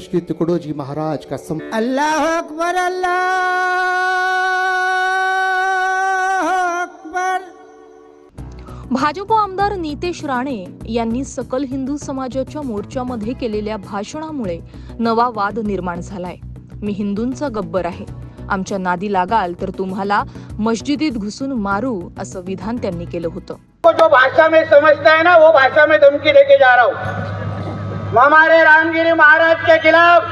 श्री तुकडोजी महाराज का सम अल्लाह अकबर अल्लाह अकबर। भाजप आमदार नितेश राणे यांनी सकल हिंदू समाजाच्या मोर्चामध्ये केलेल्या भाषणामुळे नवा वाद निर्माण झालाय. मी हिंदूंचा गब्बर आहे. आमच्या नादी लागाल तर तुम्हाला मस्जिदीत घुसून मारू असं विधान त्यांनी केलं होतं. जो भाषा में समझता है ना वो भाषा में धमकी देके जा रहा हूँ। हमारे रामगिरी महाराज के खिलाफ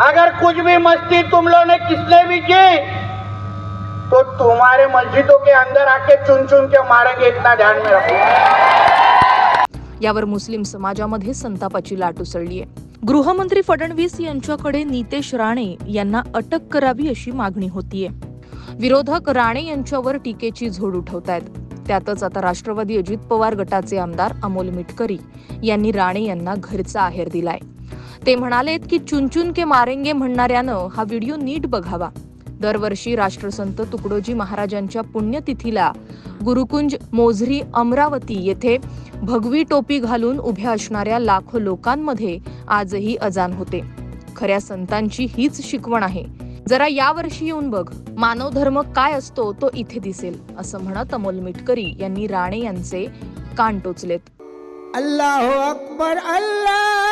अगर कुछ भी मस्ती तुम लोगों ने किसने भी की तो तुम्हारे मस्जिदों के अंदर आके चुन चुन के मारेंगे इतना ध्यान में रखो। यावर मुस्लिम समाजामध्ये संतापाची लाट उसळली आहे. गृहमंत्री फडणवीस यांच्याकडे नितेश राणे यांना अटक करावी अशी मागणी होतीये. विरोधक राणे यांच्यावर टीकेची झोड उठवतायत. त्यातच आता राष्ट्रवादी अजित पवार गटाचे आमदार अमोल मिटकरी यांनी राणे यांना घरचा आहेर दिलाय. ते म्हणालेत की चुनचुन के मारेंगे म्हणणाऱ्यानं हा व्हिडिओ नीट बघावा. दरवर्षी राष्ट्रसंत तुकडोजी महाराजांच्या पुण्यतिथीला गुरुकुंज मोझरी अमरावती येथे भगवी टोपी घालून उभ्या असणाऱ्या लाखो लोकांमध्ये आजही अजान होते. खऱ्या संतांची हीच शिकवण आहे. जरा यावर्षी येऊन बघ. मानव धर्म काय असतो तो इथे दिसेल असं म्हणत अमोल मिटकरी यांनी राणे यांचे कान टोचलेत. अल्लाह अकबर अल्लाह!